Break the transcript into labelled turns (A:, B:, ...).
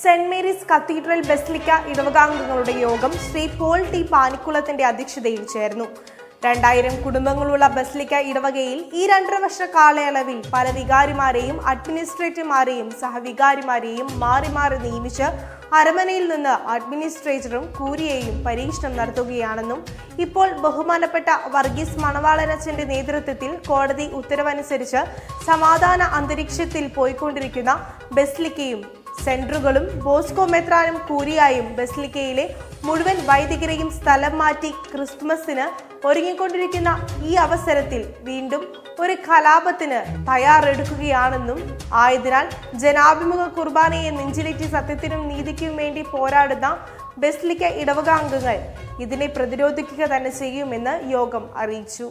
A: Saint Mary's cathedral basilica ഇടവകാംഗങ്ങളുടെ യോഗം Shri Paul T പാനിക്കുളത്തിന്റെ അധ്യക്ഷതയിൽ ചേർന്നു. രണ്ടായിരം കുടുംബങ്ങളുള്ള ബസ്ലിക്ക ഇടവകയിൽ ഈ രണ്ടര വർഷ കാലയളവിൽ പല വികാരിമാരെയും അഡ്മിനിസ്ട്രേറ്റർമാരെയും സഹവികാരിമാരെയും മാറി മാറി നിയമിച്ച് അരമനയിൽ നിന്ന് അഡ്മിനിസ്ട്രേറ്ററും കൂരിയെയും പരീക്ഷണം നടത്തുകയാണെന്നും ഇപ്പോൾ ബഹുമാനപ്പെട്ട വർഗീസ് മണവാളനച്ചന്റെ നേതൃത്വത്തിൽ കോടതി ഉത്തരവനുസരിച്ച് സമാധാന അന്തരീക്ഷത്തിൽ പോയിക്കൊണ്ടിരിക്കുന്ന ബസ്ലിക്കയും സെന്ററുകളും ബോസ്കോ മെത്രാനും കൂരിയായും ബസ്ലിക്കയിലെ മുഴുവൻ വൈദികരെയും സ്ഥലം മാറ്റി ക്രിസ്മസിന് ഒരുങ്ങിക്കൊണ്ടിരിക്കുന്ന ഈ അവസരത്തിൽ വീണ്ടും ഒരു കലാപത്തിന് തയ്യാറെടുക്കുകയാണെന്നും ആയതിനാൽ ജനാഭിമുഖ കുർബാനയെ നെഞ്ചിലേറ്റി സത്യത്തിനും നീതിക്കും വേണ്ടി പോരാടുന്ന ബസ്ലിക്ക ഇടവകാംഗങ്ങൾ ഇതിനെ പ്രതിരോധിക്കുക തന്നെ ചെയ്യുമെന്ന് യോഗം അറിയിച്ചു.